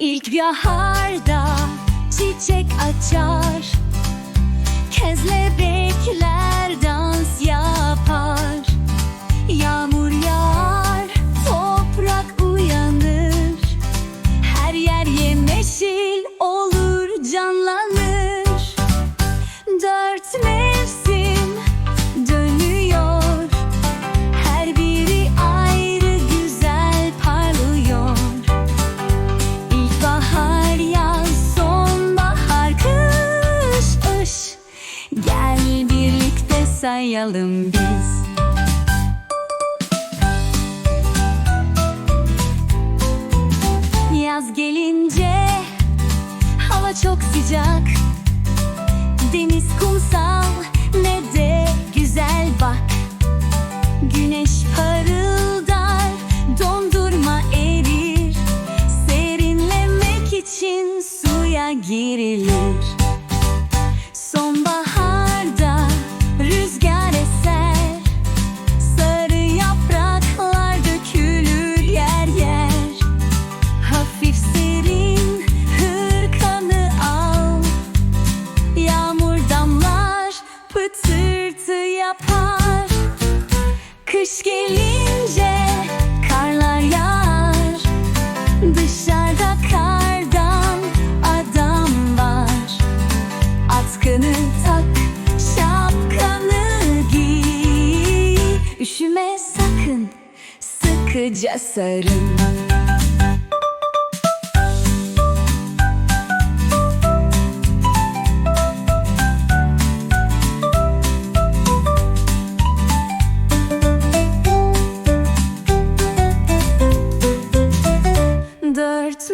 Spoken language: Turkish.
İlk baharda çiçek açar. sayalım biz. Yaz gelince hava çok sıcak. Deniz kumsal ne de güzel bak. Güneş parıldar dondurma erir. Serinlemek için suya gir. sıkıca sarın Dört